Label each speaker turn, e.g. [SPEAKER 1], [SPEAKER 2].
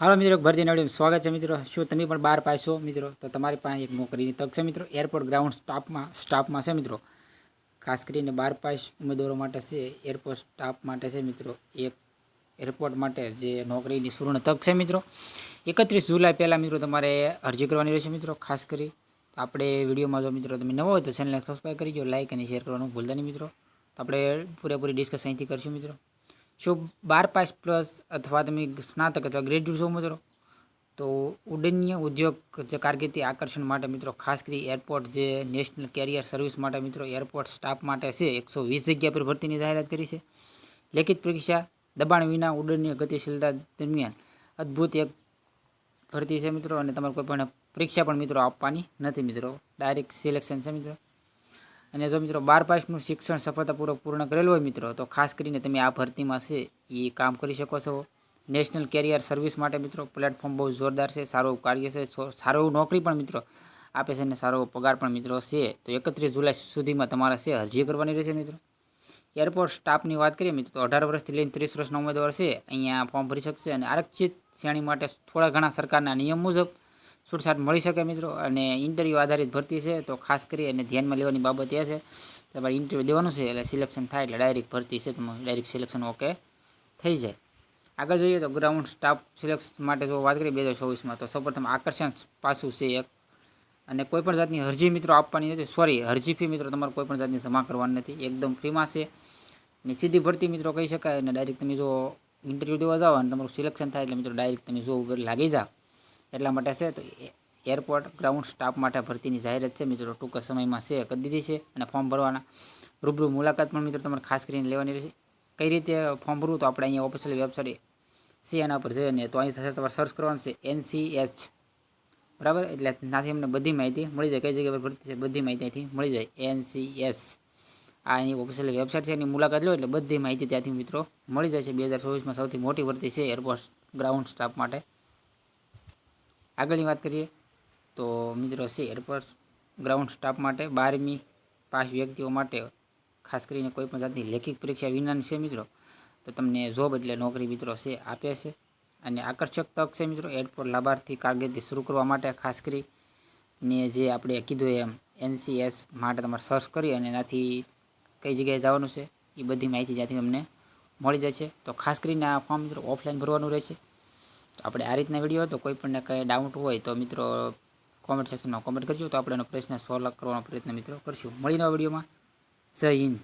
[SPEAKER 1] હાલો મિત્રો, ભરતી નવડીમાં સ્વાગત છે મિત્રો. શું તમે પણ બહાર પાસો મિત્રો? તો તમારી પાસે એક નોકરીની તક છે મિત્રો. એરપોર્ટ ગ્રાઉન્ડ સ્ટાફમાં સ્ટાફમાં છે મિત્રો. ખાસ કરીને બાર પાસ ઉમેદવારો માટે છે એરપોર્ટ સ્ટાફ માટે છે મિત્રો. એક એરપોર્ટ માટે જે નોકરીની સુવર્ણ તક છે મિત્રો. એકત્રીસ જુલાઈ પહેલાં મિત્રો તમારે અરજી કરવાની રહેશે મિત્રો. ખાસ કરી આપણે વિડીયોમાં જો મિત્રો તમે નવો હોય તો ચેનલને સબસ્ક્રાઈબ કરી દો લાઇક અને શેર કરવાનું ભૂલતા નહીં મિત્રો. આપણે પૂરેપૂરી ડિસ્કસ અહીંથી કરીશું મિત્રો. શું બાર પાસ પ્લસ અથવા તમે સ્નાતક અથવા ગ્રેજ્યુએટ છો મિત્રો? તો ઉડ્ડયન ઉદ્યોગ જે કારકિર્દી આકર્ષણ માટે મિત્રો, ખાસ કરી એરપોર્ટ જે નેશનલ કેરિયર સર્વિસ માટે મિત્રો, એરપોર્ટ સ્ટાફ માટે છે, એકસો વીસ જગ્યા પર ભરતીની જાહેરાત કરી છે. લેખિત પરીક્ષા દબાણ વિના ઉડ્ડયનીય ગતિશીલતા દરમિયાન અદ્ભુત એક ભરતી છે મિત્રો, અને તમારે કોઈ પણ પરીક્ષા પણ મિત્રો આપવાની નથી મિત્રો. ડાયરેક્ટ સિલેક્શન છે મિત્રો. અને જો મિત્રો બાર પાસનું શિક્ષણ સફળતાપૂર્વક પૂર્ણ કરેલું હોય મિત્રો, તો ખાસ કરીને તમે આ ભરતીમાં છે એ કામ કરી શકો છો. નેશનલ કેરિયર સર્વિસ માટે મિત્રો પ્લેટફોર્મ બહુ જોરદાર છે, સારું કાર્ય છે સારો એવું નોકરી પણ મિત્રો આપે છે અને સારો પગાર પણ મિત્રો છે. તો એકત્રીસ જુલાઈ સુધીમાં તમારે છે અરજી કરવાની રહેશે મિત્રો. એરપોર્ટ સ્ટાફની વાત કરીએ મિત્રો, તો અઢાર વર્ષથી લઈને ત્રીસ વર્ષના ઉમેદવાર છે, અહીંયા ફોર્મ ભરી શકશે અને આરક્ષિત શ્રેણી માટે થોડા ઘણા સરકારના નિયમ મુજબ છૂટછાટ મળી શકે મિત્રો. અને ઇન્ટરવ્યૂ આધારિત ભરતી છે, તો ખાસ કરી અને ધ્યાનમાં લેવાની બાબત એ છે તમારે ઇન્ટરવ્યૂ દેવાનું છે, એટલે સિલેક્શન થાય એટલે ડાયરેક્ટ ભરતી છે તમારું ડાયરેક્ટ સિલેક્શન ઓકે થઈ જાય. આગળ જોઈએ તો ગ્રાઉન્ડ સ્ટાફ સિલેક્શન માટે જો વાત કરીએ બે હજાર ચોવીસમાં તો સૌપ્રથમ આકર્ષણ પાછું છે એક. અને કોઈપણ જાતની અરજી મિત્રો આપવાની નથી સોરી અરજી ફી મિત્રો તમારે કોઈ પણ જાતની જમા કરવાની નથી, એકદમ ફ્રીમાં છે. ને સીધી ભરતી મિત્રો કહી શકાય અને ડાયરેક્ટ તમે જો ઇન્ટરવ્યૂ દેવા જાઓ અને તમારું સિલેક્શન થાય એટલે મિત્રો ડાયરેક્ટ તમે જો લાગી જાઓ એટલા માટે છે તો એરપોર્ટ ગ્રાઉન્ડ સ્ટાફ માટે ભરતીની જાહેરાત છે. મિત્રો, ટૂંક સમયમાં છે, કરી દીધી છે અને ફોર્મ ભરવાના. રૂબરૂ મુલાકાત પણ મિત્રો તમારે ખાસ કરીને લેવાની રહેશે. કઈ રીતે ફોર્મ ભરવું તો આપણે અહીંયા ઓફિશિયલ વેબસાઇટ છે, એના પર જઈને તો અહીં સાથે તમારે સર્ચ કરવાનું છે એનસીએચ બરાબર? એટલે ત્યાંથી અમને બધી માહિતી મળી જાય. કઈ જગ્યા પર ભરતી છે, બધી માહિતી અહીંથી મળી જાય. એનસીએસ આ એની ઓફિશિયલ વેબસાઇટ છે, એની મુલાકાત લો એટલે બધી માહિતી ત્યાંથી મિત્રો મળી જાય છે બે હજાર ચોવીસમાં સૌથી મોટી ભરતી છે એરપોર્ટ ગ્રાઉન્ડ સ્ટાફ માટે. આગળની વાત કરીએ તો મિત્રો છે એરપોર્ટ ગ્રાઉન્ડ સ્ટાફ માટે બારમી પાસ વ્યક્તિઓ માટે ખાસ કરીને કોઈ પણ જાતની લેખિત પરીક્ષા વિનાની છે મિત્રો, તો તમને જોબ એટલે નોકરી મિત્રો છે આપે છે. અને આકર્ષક તક છે મિત્રો એરપોર્ટ લાભાર્થી કારકિર્દી શરૂ કરવા માટે ખાસ કરી ને જે આપણે કીધું એમ એનસીએસ માટે તમારે સર્ચ કરી અને એનાથી કઈ જગ્યાએ જવાનું છે એ બધી માહિતી જ્યાંથી તમને મળી જશે તો ખાસ કરીને આ ફોર્મ મિત્રો ઓફલાઈન ભરવાનું રહેશે આપણે આ રીતના વીડિયો હતો, કોઈ પણ કંઈ ડાઉટ હોય તો મિત્રો કોમેન્ટ સેક્શનમાં કોમેન્ટ કરજો. તો આપણે એનો પ્રશ્ન સોલ્વ કરવાનો પ્રયત્ન મિત્રો કરશું. મળીને વિડીયોમાં જય હિન્દ.